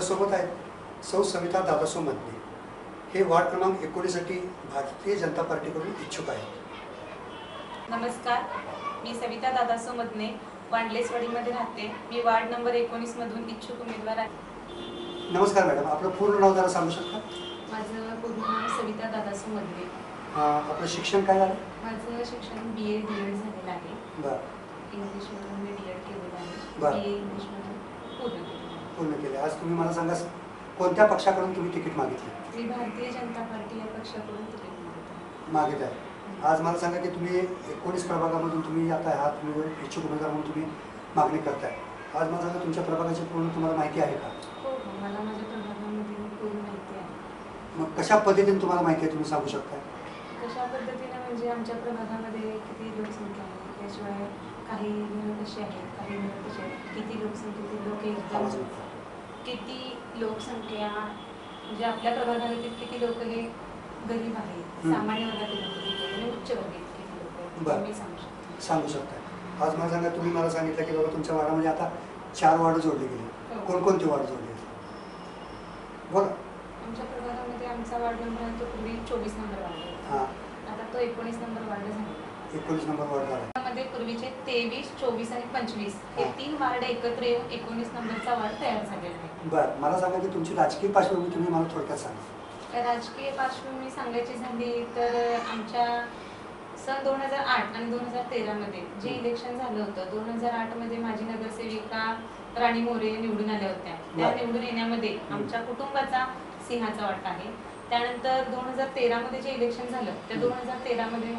आपल्यासोबत आहेत. सौ सविता दादासो मदने हे वार्ड क्रमांक एकोणीससाठी भारतीय जनता पार्टीकडून इच्छुक आहेत. नमस्कार. मी सविता दादासो मदने वांडलेसवाडीमध्ये राहते. मी वार्ड नंबर एकोणीस मधून इच्छुक उमेदवार आहे. नमस्कार मॅडम. आपलं पूर्ण नाव जरा सांगू शकता? माझं पूर्ण नाव सविता दादासो मदने अं, आपलं शिक्षण काय झालं? माझं शिक्षण बी ए डी एड झालेलं आहे. बरं. इंग्लिशमधून मी डी एड केलेलं आहे. बी ए इंग्लिशमधून पूर्ण केले. आज तुम्ही मला सांगा कोणत्या पक्षाकडून तुम्ही तिकीट मागितली? मी भारतीय जनता पार्टी या पक्षाकडून तिकीट मागत आहे. आज मला सांगा की तुम्ही एकोणीस प्रभागामधून तुम्ही आता हा तुम्ही इच्छुक उमेदवार म्हणून तुम्ही मागणी करताय. आज मला सांगा तुमच्या प्रभागाची पूर्ण तुम्हाला माहिती आहे का? हो हो. मला माझ्या प्रभागामध्ये पूर्ण माहिती आहे. मग कशा पद्धतीने तुम्हाला माहिती आहे तुम्ही सांगू शकता कशा पद्धतीने म्हणजे आमच्या प्रभागामध्ये किती लोकसंख्या आहे? त्याशिवाय काही घरं कशी आहेत? काही घरं कशी आहेत? किती लोकसंख्येतील लोक. किती लोकसंख्या म्हणजे आपल्या प्रभागातील किती लोक हे गरीब आहेत. सामान्य वर्गातील लोक आणि उच्च वर्गातील किती लोक बरं. मी सांगू शकते सांगू शकता आज मला सांगा तुम्ही मला सांगितलं की बाबा तुमच्या वार्डामध्ये आता चार वार्ड जोडले गेले हो. कोणकोणते वार्ड जोडले बघा आमच्या प्रभागामध्ये आमचा वार्ड नंबर आहे तो पूर्वी चोवीस नंबर वार्ड होता. हां आता तो एकोणीस नंबर वार्ड आहे. एकोणीस नंबर वार्ड झाला त्यामध्ये पूर्वीचे तेवीस चोवीस आणि पंचवीस हे हा. तीन वार्ड एकत्र येऊन एकोणीस नंबरचा वार्ड तयार झालेला आहे. बरं मला सांगा की तुमची राजकीय पार्श्वभूमी तुम्ही मला थोडक्यात सांगा. राजकीय पार्श्वभूमी सांगायची झाली तर आमच्या सन दोन हजार आठ आणि दोन हजार तेरामध्ये जे इलेक्शन झालं होतं दोन हजार आठमध्ये माजी नगरसेविका राणी मोरे निवडून आल्या होत्या. त्या. निवडून येण्यामध्ये आमच्या कुटुंबाचा सिंहाचा वाटा आहे. त्यानंतर दोन हजार तेरामध्ये जे इलेक्शन झालं त्या दोन हजार तेरामध्ये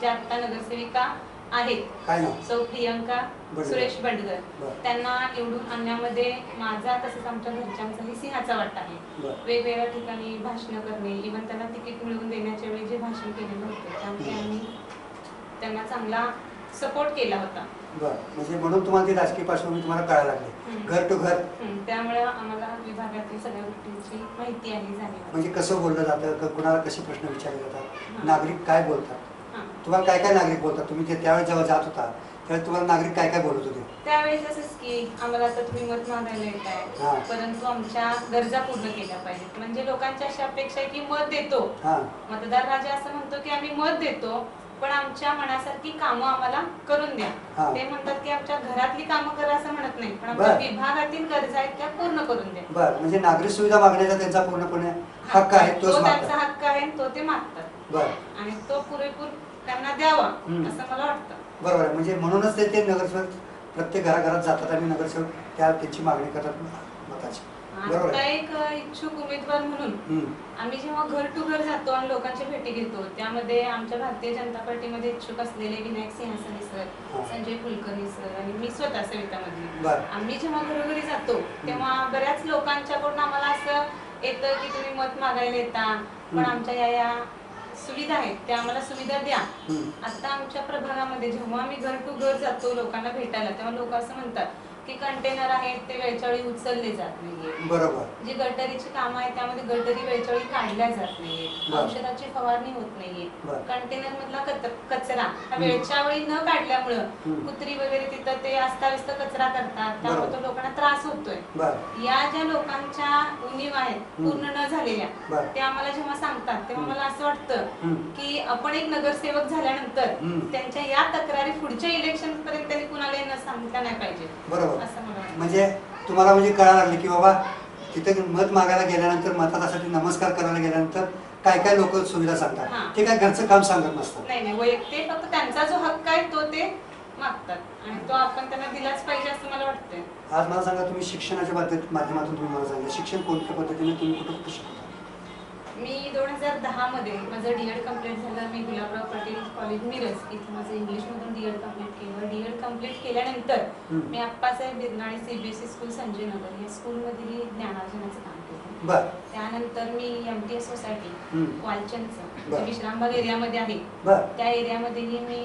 ज्या आत्ता नगरसेविका आहेत. काय नाव? सौ प्रियंका बंडगर. सुरेश बंडगर. बरं. त्यांना निवडून आणण्यामध्ये माझा तसंच आमच्या घरच्यांचाही सिंहाचा वाटा आहे. बरं. वेगवेगळ्या ठिकाणी भाषणं करणे इव्हन त्यांना तिकीट मिळवून देण्याच्या वेळी जे भाषण केलेलं होतं त्यामध्ये आम्ही त्यांना चांगला सपोर्ट केला होता. बरं. म्हणजे म्हणून तुम्हाला ती राजकीय पार्श्वभूमी तुम्हाला कळायला लागली. हम्म. घर टू घर. हम्म, त्यामुळे आम्हाला विभागातील सगळ्या गोष्टींची माहिती आहे जाणीव आहे. म्हणजे कसं बोललं जातं? क- कुणाला कसे प्रश्न विचारले जातात. नागरिक काय बोलतात. तुम्हाला काय काय नागरिक बोलतात? तुम्ही ते त्यावेळेस जेव्हा जात होता त्यावेळेस तुम्हाला नागरिक काय काय बोलत होते? त्यावेळेस असंच की आम्हाला आता तुम्ही मत मागायला येत हां. आहे परंतु आमच्या गरजा पूर्ण केल्या पाहिजेत. म्हणजे लोकांची अशी अपेक्षा आहे की मत देतो. हां. मतदार राजा असं म्हणतो की आम्ही मत देतो पण आमच्या मनासारखी कामं आम्हाला करून द्या. हा. ते म्हणतात की आमच्या घरातली कामं करा असं म्हणत नाही पण आमच्या बर. विभागातील गरजा आहेत त्या पूर्ण करून द्या. बरं. म्हणजे नागरिक सुविधा मागण्याचा त्यांचा पूर्णपणे हक्क आहे तो त्यांचा मागतात हक्क आहे तो ते मागतात. बरं. आणि तो पुरेपूर त्यांना द्यावा. असं मला वाटतं बरोबर आहे म्हणजे म्हणूनच ते ते नगरसेवक प्रत्येक घराघरात जातात आणि नगरसेवक त्या त्यांची मागणी करतात मताची बरोबर आता आहे एक इच्छुक उमेदवार म्हणून हम्म. आम्ही जेव्हा घर टू घर जातो आणि लोकांची भेटी घेतो त्यामध्ये आमच्या भारतीय जनता पार्टीमध्ये इच्छुक असलेले विनायक सिंहासने हा. सर संजय कुलकर्णी सर आणि मी स्वतः सविता मधली बरं आम्ही जेव्हा घरोघरी जातो तेव्हा बऱ्याच लोकांच्याकडून आम्हाला असं येतं की तुम्ही मत मागायला येता पण हम्म. आमच्या या या सुविधा आहेत त्या आम्हाला सुविधा द्या. आता आमच्या प्रभागामध्ये जेव्हा आम्ही घर टू घर जातो लोकांना भेटायला तेव्हा लोक असं म्हणतात की कंटेनर आहेत ते वेळच्या वेळी उचलले जात नाहीये बरोबर जी गटारीची कामं आहेत त्यामध्ये गटारी वेळच्या वेळी काढल्या जात नाहीये बरं. औषधाची फवारणी होत नाहीये बरं. कंटेनर मधला कच- कचरा हा हम्म. वेळच्या वेळी न काढल्यामुळं हम्म. कुत्री वगैरे तिथं ते अस्ताव्यस्त कचरा करतात त्यामुळे बरोबर. तो लोकांना त्रास होतोय बरं या ज्या लोकांच्या उणीव आहेत. पूर्ण न झालेल्या बरं ते आम्हाला जेव्हा सांगतात तेव्हा हम्म. मला असं वाटतं हम्म. की आपण एक नगरसेवक झाल्यानंतर हम्म. त्यांच्या या तक्रारी पुढच्या इलेक्शन पर्यंत त्यांनी नाही पाहिजे. बरोबर. असं मला वाटतं. म्हणजे तुम्हाला म्हणजे कळायला लागले की बाबा तिथे मत मागायला गेल्यानंतर मतदारासाठी नमस्कार करायला गेल्यानंतर काय काय लोक सुविधा हां. सांगतात ते काय घरचं काम सांगत नसतात. नाही नाही वैयक्तिक फक्त त्यांचा जो हक्क आहे तो ते मागतात. आणि तो आपण त्यांना दिलाच पाहिजे असं मला वाटतंय. आज मला सांगा तुम्ही शिक्षणाच्या माध्यमातून तुम्ही मला सांगा शिक्षण कोणत्या पद्धतीने तुम्ही कुठं कुठं शिकता? मी दोन हजार दहा मध्ये माझं डीएड कंप्लीट झालं. मी गुलाबराव पाटील कॉलेज मिरज इथं माझं इंग्लिशमधून डीएड कंप्लीट केलं. डीएड कंप्लीट केल्यानंतर. मी आप्पासाहेब बिरनाळे सीबीएसई स्कूल संजय नगर या स्कूलमधील ज्ञानार्जनाचं काम केलं. त्यानंतर मी एम टी एस सोसायटी. वालचंदचं विश्रामबाग एरियामध्ये आहे त्या एरियामध्येही मी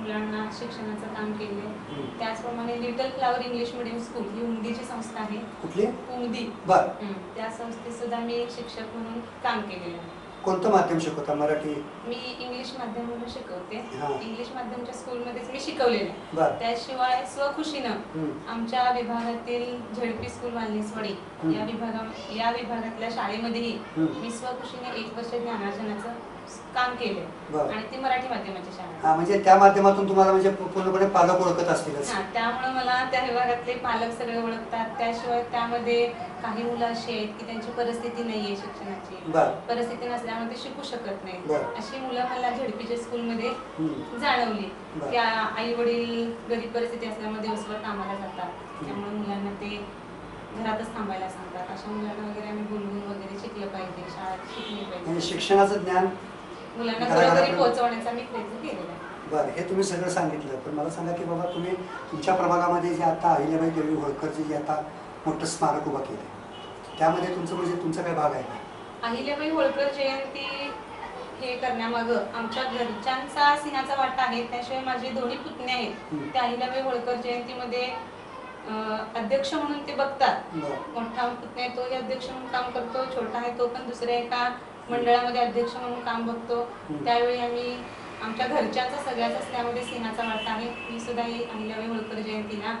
मुलांना शिक्षणाचं काम केले हम्म. त्याचप्रमाणे little flower English medium school ही उमदीची संस्था आहे कुठली उमदी बर. त्या संस्थेत सुद्धा मी एक शिक्षक म्हणून काम केलेलं आहे कोणतं माध्यम शिकवता मराठी मी इंग्लिश माध्यमाला शिकवते हा. इंग्लिश माध्यमच्या स्कूलमध्येच मी शिकवलेलं आहे त्याशिवाय स्वखुशीनं. आमच्या विभागातील झेडपी स्कूल वाल्ली स्वाडी हम्म. या विभागा या विभागातल्या शाळेमध्येही. मी स्वखुशीने एक वर्ष ज्ञानार्जनाचं काम बरं. आणि ती मराठी माध्यमाची शाळा. हा म्हणजे त्या माध्यमातून तुम्हाला म्हणजे पू- पूर्णपणे पालक ओळखत असतीलच. हा त्यामुळे मला त्या विभागातले पालक सगळे ओळखतात. त्याशिवाय त्यामध्ये काही मुलं अशी आहेत की त्यांची परिस्थिती नाहीये शिक्षणाची. बर. परिस्थिती नसल्यामुळे ते शिकू शकत नाही बरं. अशी मुलं मला झेडपीच्या स्कूलमध्ये हम्म. जाणवली. बरं. की आई वडील गरीब परिस्थिती असल्यामुळे दिवसभर कामाला जातात. त्यामुळे मुलांना ते घरातच थांबायला सांगतात. अशा मुलांना वगैरे आम्ही बोलवून वगैरे शिकलं पाहिजे. शाळेत शिकली म्हणजे पाहिजे शिक्षणाचं ज्ञान मुलांना पोहोचवण्याचा मी प्रयत्न केलेला आहे. बरं हे तुम्ही सगळं सांगितलं. पण मला सांगा की बाबा तुम्ही तुमच्या प्रभागामध्ये जे आता अहिल्याबाई देवी होळकरचे जे आता मोठं स्मारक उभं केलं त्यामध्ये तुमचं म्हणजे तुमचा काय भाग आहे का? अहिल्याबाई होळकर जयंती हे करण्यामागं आमच्या घरच्यांचा सिंहाचा वाटा आहे. त्याशिवाय माझे दोन्ही पुतणे आहेत. ते अहिल्याबाई होळकर जयंतीमध्ये अध्यक्ष म्हणून ते बघतात. मोठा पुतण्या तोही अध्यक्ष म्हणून काम करतो. छोटा आहे तो पण दुसऱ्या एका मंडळामध्ये अध्यक्ष म्हणून काम बघतो. त्यावेळी आम्ही आमच्या घरच्यांचा सगळ्याचाच त्यामध्ये सिंहाचा वाटा आहे मी सुद्धा ही अहिल्याबाई होळकर जयंतीला.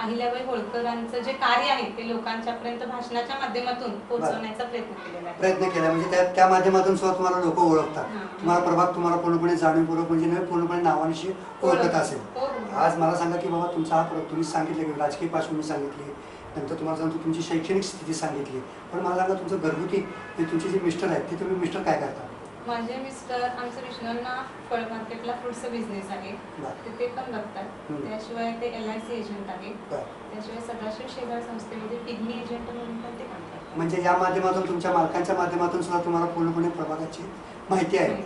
अहिल्याबाई होळकरांचं जे कार्य आहे ते लोकांच्या पर्यंत भाषणाच्या माध्यमातून पोहोचवण्याचा प्रयत्न केलेला आहे प्रयत्न केला म्हणजे त्या त्या माध्यमातून सुद्धा तुम्हाला लोक ओळखतात. तुम्हाला प्रभाग तुम्हाला पूर्णपणे जाणीवपूर्वक म्हणजे नाही पूर्णपणे नावानिशी ओळखत असेल हो, हो. आज मला सांगा की बाबा तुमचा हा तुम्ही सांगितलं की राजकीय पार्श्वभूमी सांगितली नंतर तुम्हाला सांगतो तुमची शैक्षणिक स्थिती सांगितली पण मला सांगा तुमचं घरगुती म्हणजे तुमचे जे मिस्टर आहेत ते तुम्ही मिस्टर काय करता माझे मिस्टर आमचं विष्णूंना फळ मार्केटला फ्रुटचा बिझनेस आहे. ते ते पण बघतात. त्याशिवाय ते एल आय सी एजंट आहे. त्याशिवाय सदाशिव शेजार संस्थेमध्ये पिग्मी एजंट म्हणून पण ते काम करतात म्हणजे या माध्यमातून तुमच्या मालकांच्या माध्यमातून सुद्धा तुम्हाला पूर्णपणे प्रभागाची माहिती आहे.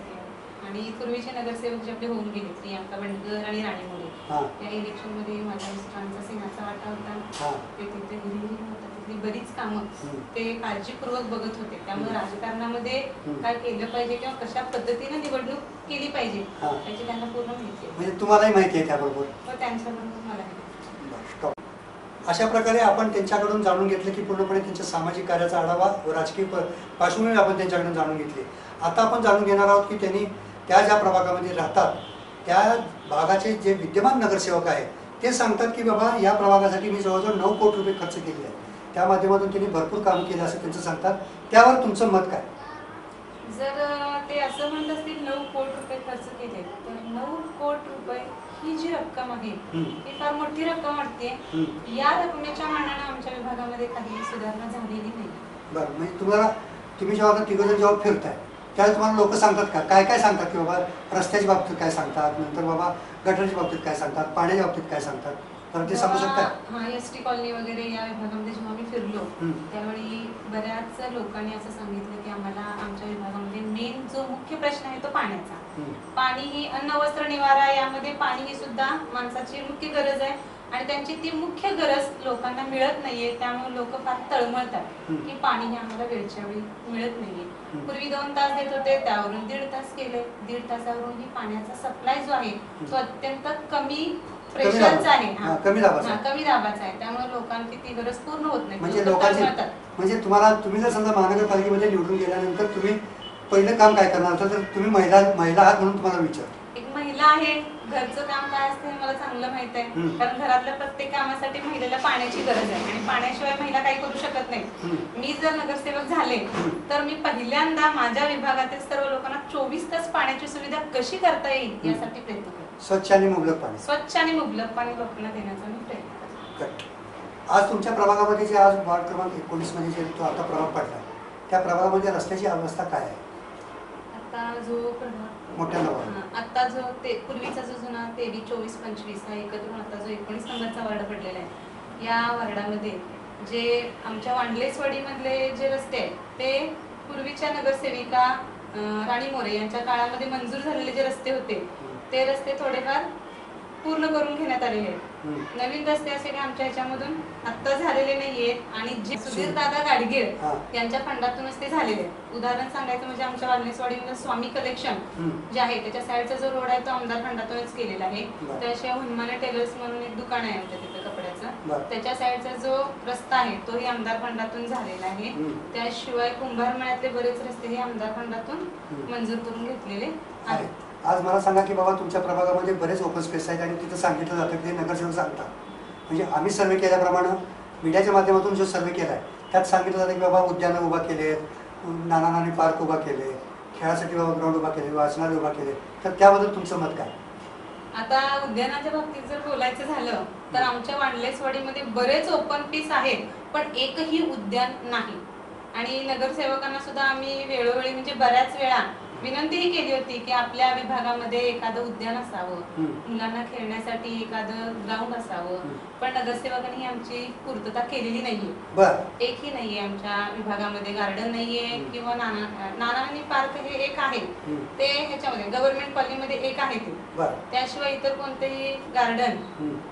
आणि पूर्वीचे नगरसेवक जे आपले होऊन गेले प्रियांका बंडकर आणि राणी मोरे हां. या इलेक्शनमध्ये माझ्या मिस्टरांचा सिंहाचा वाटा होता. हां. ते तिथे घरी होता तिथली बरीच कामं. ते काळजीपूर्वक बघत होते. त्यामुळे राजकारणामध्ये. काय केलं पाहिजे किंवा कशा पद्धतीने निवडणूक केली पाहिजे हा. याची त्यांना पूर्ण माहिती आहे. म्हणजे तुम्हालाही माहिती आहे त्याबरोबर? व त्यांच्याबरोबर मला. अशा प्रकारे आपण त्यांच्याकडून जाणून घेतलं की पूर्णपणे त्यांच्या सामाजिक कार्याचा आढावा व राजकीय पार्श्वभूमी आपण त्यांच्याकडून जाणून घेतली. आता आपण जाणून घेणार आहोत की त्यांनी त्या ज्या प्रभागामध्ये राहतात त्या भागाचे जे विद्यमान नगरसेवक आहेत ते सांगतात की बाबा या प्रभागासाठी मी जवळजवळ नऊ कोटी रुपये खर्च केले आहेत. त्या माध्यमातून त्यांनी भरपूर काम केलं असं त्यांचं सांगतात. त्यावर तुमचं मत काय? जर ते असं म्हणत असतील नऊ कोटी रुपये खर्च केले तर नऊ कोटी रुपये ही जी रक्कम आहे. ही फार मोठी रक्कम वाटते. या रकमेच्या मानानं आमच्या विभागामध्ये काही सुधारणा झालेली नाही. बरं म्हणजे तुम्हाला तुम्ही जेव्हा तिघं जेव्हा फिरताय त्यावेळेस तुम्हाला लोक सांगतात का? काय काय सांगतात की बाबा रस्त्याच्या बाबतीत काय सांगतात? नंतर बाबा गटरच्या बाबतीत काय सांगतात? पाण्याच्या बाबतीत काय सांगतात? तर ते सांगू शकतात. हा एस टी कॉलनी वगैरे या विभागामध्ये जेव्हा मी फिरलो. त्यावेळी बऱ्याच लोकांनी असं सांगितलं की आम्हाला आमच्या विभागामध्ये मेन जो मुख्य प्रश्न आहे तो पाण्याचा. पाणी ही अन्न वस्त्र निवारा यामध्ये पाणी ही सुद्धा माणसाची मुख्य गरज आहे. आणि त्यांची ती मुख्य गरज लोकांना मिळत नाहीये त्यामुळे लोक फार तळमळतात. की पाणी हे आम्हाला वेळच्या वेळी मिळत नाहीये. पूर्वी दोन तास देत होते त्यावरून दीड तास केले दीड तासावरून ही पाण्याचा सप्लाय जो आहे तो अत्यंत कमी प्रेशरचा. आहे हा, कमी दाबाचा. कमी दाबाचा आहे त्यामुळे लोकांची ती गरज पूर्ण होत नाही म्हणजे लोकं लोकांची. म्हणजे तुम्हाला तुम्ही जर समजा महानगरपालिकेमध्ये निवडून गेल्यानंतर तुम्ही पहिलं काम काय करणार होतं तर तुम्ही महिला महिला आहात म्हणून तुम्हाला विचार एक महिला आहे घरचं काम काय असतं हे मला चांगलं माहीत आहे. कारण घरातल्या प्रत्येक कामासाठी महिलेला पाण्याची गरज आहे. आणि पाण्याशिवाय महिला काही करू शकत नाही. मी जर नगरसेवक झाले तर मी पहिल्यांदा माझ्या विभागातील सर्व लोकांना चोवीस तास पाण्याची सुविधा कशी करता येईल यासाठी प्रयत्न करेन स्वच्छ आणि मुबलक पाणी. स्वच्छ आणि मुबलक पाणी लोकांना देण्याचा मी प्रयत्न करेन आज तुमच्या प्रभागामध्ये जे आज वार्ड क्रमांक एकोणीसमध्ये जे तो आता प्रभाग पडला त्या प्रभागामध्ये रस्त्याची अवस्था काय आहे? आता जो प्रभाग मोठ्या नवा हा, आता जो ते पूर्वीचा जो जुना तेवीस चोवीस पंचवीस हा एकत्र आता जो एकोणीस नंबरचा वार्ड पडलेला आहे या वार्डामध्ये जे आमच्या वांडलेसवाडीमधले जे रस्ते आहेत ते पूर्वीच्या नगरसेविका राणी मोरे यांच्या काळामध्ये मंजूर झालेले जे रस्ते होते ते रस्ते थोडेफार पूर्ण करून घेण्यात आलेले आहेत. नवीन रस्ते असे काही आमच्या ह्याच्यामधून आत्ता झालेले नाहीयेत आणि जे सुधीर दादा गाडगीळ हा. यांच्या फंडातूनच ते झालेले आहेत उदाहरण सांगायचं म्हणजे आमच्या वाल्नेसवाडीमध्ये स्वामी कलेक्शन हम्म. जे आहे त्याच्या साईडचा जो रोड आहे तो आमदार फंडातूनच केलेला आहे बरं. त्याशिवाय हनुमाने टेलर्स म्हणून एक दुकान आहे आमच्या तिथं कपड्याचं. त्याच्या साईडचा जो रस्ता आहे तोही आमदार फंडातून झालेला आहे हम्म. त्याशिवाय कुंभारमळ्यातले बरेच रस्ते हे आमदार फंडातून हम्म. मंजूर करून घेतलेले आहे आहेत आज मला सांगा की बाबा तुमच्या प्रभागामध्ये बरेच ओपन स्पेस आहेत आणि तिथं सांगितलं जातं की ते नगरसेवक सांगतात. म्हणजे आम्ही सर्वे केल्याप्रमाणे मीडियाच्या माध्यमातून जो सर्वे केला आहे त्यात सांगितलं जातं की बाबा उद्यानं उभा केले नाना नानी पार्क उभा केले खेळासाठी बाबा ग्राउंड उभा केले वाचनालय उभा केले तर त्याबद्दल तुमचं मत काय? आता उद्यानाच्या बाबतीत जर बोलायचं झालं तर आमच्या वांडलेसवाडीमध्ये बरेच ओपन पीस आहेत पण एकही उद्यान नाही. आणि नगरसेवकांना सुद्धा आम्ही वेळोवेळी म्हणजे बऱ्याच वेळा विनंतीही केली होती की आपल्या विभागामध्ये एखादं उद्यान असावं. मुलांना खेळण्यासाठी एखादं ग्राउंड असावं. पण नगरसेवकांनी आमची पूर्तता केलेली नाहीये एकही नाहीये आमच्या विभागामध्ये गार्डन नाहीये. किंवा नाना नानानी पार्क हे एक आहे. ते ह्याच्यामध्ये गव्हर्नमेंट कॉलनीमध्ये एक आहे ते त्याशिवाय इतर कोणतेही गार्डन.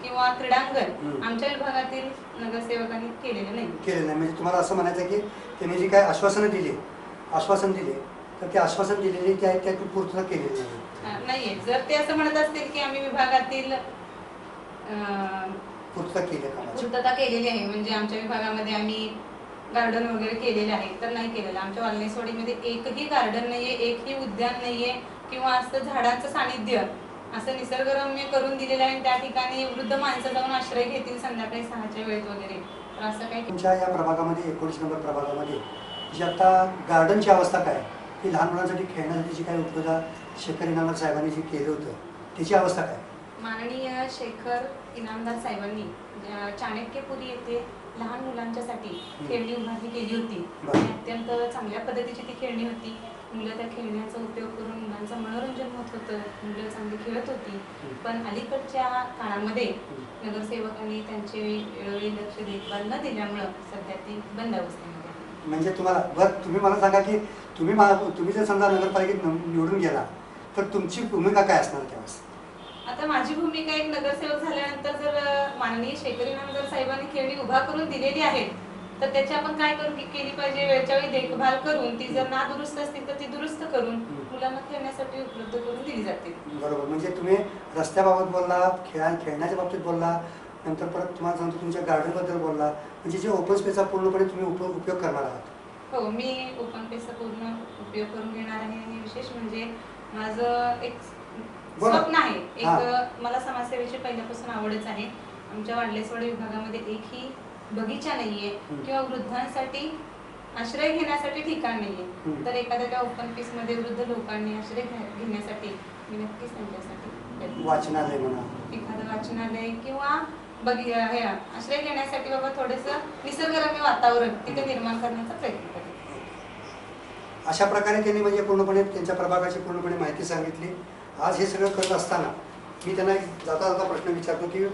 किंवा क्रीडांगण. आमच्या विभागातील नगरसेवकांनी केलेले नाही केलेलं नाही म्हणजे तुम्हाला असं म्हणायचं की त्यांनी जी काय आश्वासनं दिली आश्वासन दिले तर ते आश्वासन दिलेली ते आहे त्याची पूर्तता केलेली नाही नाहीये. जर ते असं म्हणत असतील की आम्ही विभागातील अं, पूर्तता केली आहे कामाची. पूर्तता केलेली आहे म्हणजे आमच्या विभागामध्ये आम्ही गार्डन वगैरे केलेले आहे तर नाही केलेलं. आमच्या वालनेसवाडीमध्ये एकही गार्डन नाहीये एकही उद्यान नाहीये किंवा असं झाडांचं सानिध्य असं निसर्गरम्य करून दिलेलं आहे आणि त्या ठिकाणी वृद्ध माणसं जाऊन आश्रय घेतील संध्याकाळी सहाच्या वेळेत वगैरे. तर असं काही तुमच्या या प्रभागामध्ये एकोणीस नंबर प्रभागामध्ये जी आता गार्डनची अवस्था काय की लहान मुलांसाठी खेळण्यासाठी जी काही उपलब्ध शेखर इनामदार साहेबांनी जे केलं होतं त्याची अवस्था काय? माननीय शेखर इनामदार साहेबांनी चाणक्यपुरी येथे लहान मुलांच्यासाठी खेळणी उभारणी केली होती. आणि अत्यंत चांगल्या पद्धतीची ती खेळणी होती. मुलं त्या खेळण्याचा उपयोग करून मुलांचं मनोरंजन होत होतं. मुलं चांगली खेळत होती. पण अलीकडच्या काळामध्ये नगरसेवकांनी त्यांचे वेळोवेळी लक्ष देखभाल न दिल्यामुळं सध्या ती बंद आहे. म्हणजे तुम्हाला बरं तुम्ही मला सांगा की तुम्ही मा- तुम्ही जर समजा नगरपालिकेत निव- निवडून गेला तर तुमची भूमिका काय असणार त्यावेळेस? आता माझी भूमिका एक नगरसेवक झाल्यानंतर जर माननीय शेखर इनामदार साहेबांनी खेळणी उभा करून दिलेली आहेत तर त्याची आपण काय करू केली पाहिजे वेळच्या वेळी देखभाल करून ती जर ना दुरुस्त असतील तर ती दुरुस्त करून. मुलांना खेळण्यासाठी उपलब्ध करून दिली जातील बरोबर. म्हणजे तुम्ही रस्त्याबाबत बोलला खेळा खेळण्याच्या बाबतीत बोलला नंतर परत तुम्हाला सांगतो तुमच्या गार्डनबद्दल बोलला म्हणजे जे ओपन स्पेसचा पूर्णपणे तुम्ही उप उपयोग करणार आहात हो मी ओपन पेसचा पूर्ण उपयोग करून घेणार आहे आणि विशेष म्हणजे माझं एक. स्वप्न आहे एक मला समाजसेवेची पहिल्यापासून आवडच आहे आमच्या वाडलेसवाडी विभागामध्ये एकही बगीचा नाहीये. किंवा वृद्धांसाठी आश्रय घेण्यासाठी ठिकाण नाहीये. तर एखाद्या त्या ओपन पीसमध्ये वृद्ध लोकांनी आश्रय घेण्यासाठी मी नक्कीच त्यांच्यासाठी. वाचनालय म्हणा एखादं वाचनालय किंवा बघी हे आश्रय घेण्यासाठी बाबा थोडस निसर्गरम्य वातावरण तिथे निर्माण करण्याचा प्रयत्न अशा प्रकारे त्यांनी म्हणजे पूर्णपणे त्यांच्या प्रभागाची पूर्णपणे माहिती सांगितली. आज हे सगळं करत असताना मी त्यांना एक जाता जाता प्रश्न विचारतो की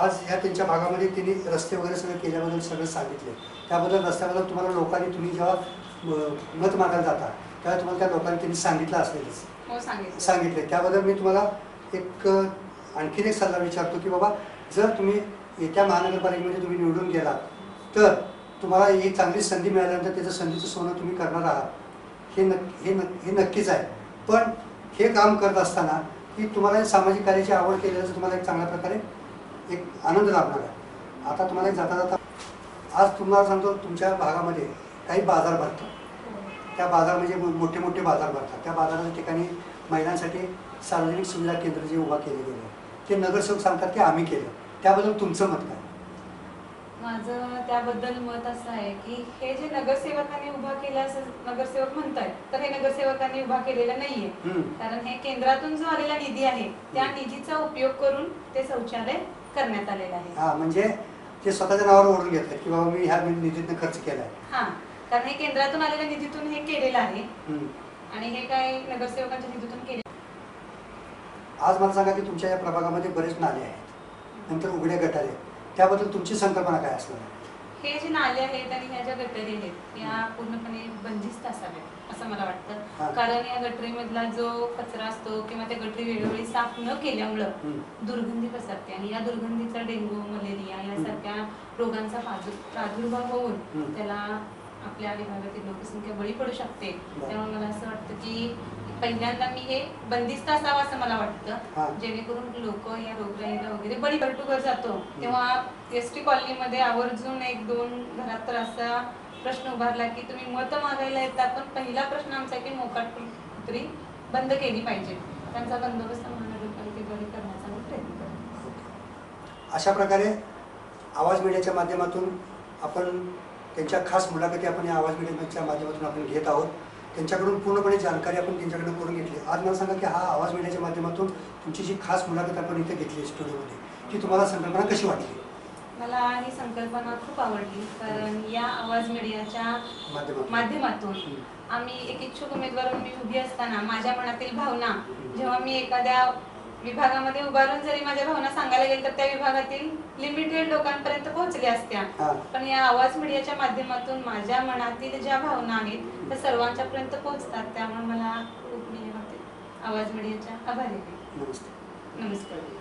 आज ह्या त्यांच्या भागामध्ये त्यांनी रस्ते वगैरे सगळं केल्याबद्दल सगळं सांगितले. त्याबद्दल रस्त्याबद्दल तुम्हाला लोकांनी तुम्ही जेव्हा मत मागायला जाता तेव्हा तुम्हाला त्या लोकांनी त्यांनी सांगितलं असलेलंच. हो सांगितलं. त्याबद्दल मी तुम्हाला एक आणखीन एक सल्ला विचारतो की बाबा जर तुम्ही येत्या महानगरपालिकेमध्ये तुम्ही निवडून गेलात तर तुम्हाला एक चांगली संधी मिळाल्यानंतर त्याचं संधीचं सोनं तुम्ही करणार आहात. हे नक्की हे नक्की हे नक्कीच आहे. पण हे काम करत असताना की तुम्हाला सामाजिक कार्याची आवड केल्याचं तुम्हाला एक चांगल्या प्रकारे एक आनंद लाभणार आहे. आता तुम्हाला एक जाता जाता आज तुम्हाला सांगतो तुमच्या भागामध्ये काही बाजार भरतात. त्या बाजार म्हणजे मोठे मोठे बाजार भरतात. त्या बाजाराच्या ठिकाणी महिलांसाठी सार्वजनिक सुविधा केंद्र जे उभा केले गेले ते नगरसेवक सांगतात की आम्ही केलं. त्याबद्दल तुमचं मत काय? माझं त्याबद्दल मत असं आहे की हे जे नगरसेवकांनी उभा केलं असं नगरसेवक म्हणतायत तर हे नगरसेवकांनी उभा केलेलं नाहीये. हम्म. कारण हे केंद्रातून जो आलेला निधी आहे त्या निधीचा उपयोग करून ते शौचालय करण्यात आलेलं आहे. हा म्हणजे ते स्वतःच्या नावावर ओढून घेतात की बाबा मी ह्या निधीतनं खर्च केलाय. हा कारण हे केंद्रातून आलेल्या निधीतून हे केलेलं आहे. हम्म. आणि हे काय नगरसेवकांच्या निधीतून केले आज मला सांगा की तुमच्या या प्रभागामध्ये बरेच नाले आहेत. नंतर उघड्या गटारे. त्याबद्दल तुमची संकल्पना काय असणार? हे जे नाले आहेत आणि ह्या ज्या गटारी आहेत या पूर्णपणे बंदिस्त असाव्यात असं मला हा. वाटतं कारण या गटरीमधला जो कचरा असतो किंवा त्या गटरी वेळोवेळी साफ न केल्यामुळं हम्म. दुर्गंधी पसरते आणि या दुर्गंधीचा डेंग्यू मलेरिया यासारख्या रोगांचा प्रादुर- प्रादुर्भाव होऊन. त्याला आपल्या विभागातील लोकसंख्या बळी पडू शकते बरं. त्यामुळे मला असं वाटतं की पहिल्यांदा मी हे बंदिस्त असावं असं मला हा. वाटतं जेणेकरून लोक या रोगराईला वगैरे बळी पलटूवर जातो. तेव्हा एस टी कॉलनीमध्ये आवर्जून एक दोन घरात तर असा प्रश्न उभारला की तुम्ही मत मागायला येतात पण पहिला प्रश्न आमचा आहे की मोकाट कुत्री बंद केली पाहिजे. त्यांचा बंदोबस्त महानगरपालिकेद्वारे करण्याचा आम्ही प्रयत्न करतो. अशा प्रकारे आवाज मीडियाच्या माध्यमातून आपण त्यांच्या खास मुलाखती आपण या आवाज मीडियाच्या माध्यमातून आपण घेत आहोत. त्यांच्याकडून पूर्णपणे जानकारी आपण त्यांच्याकडून करून घेतली. आज मला सांगा की हा आवाज मीडियाच्या माध्यमातून तुमची जी खास मुलाखत आपण इथे घेतली स्टुडिओमध्ये ती तुम्हाला संकल्पना कशी वाटली? मला ही संकल्पना खूप आवडली कारण या आवाज मीडियाच्या माध्यमातून. आम्ही एक इच्छुक उमेदवार मी उभी असताना माझ्या मनातील भावना जेव्हा मी एखाद्या विभागामध्ये उभारून जरी माझ्या भावना सांगायला गेल्या तर त्या विभागातील लिमिटेड लोकांपर्यंत पोहोचल्या असत्या. हा. पण या आवाज मीडियाच्या माध्यमातून माझ्या मनातील ज्या भावना आहेत त्या सर्वांच्या पर्यंत पोहोचतात. त्यामुळे मला खूप मी आवाज मीडियाच्या आभारी आहे. नमस्ते. नमस्कार.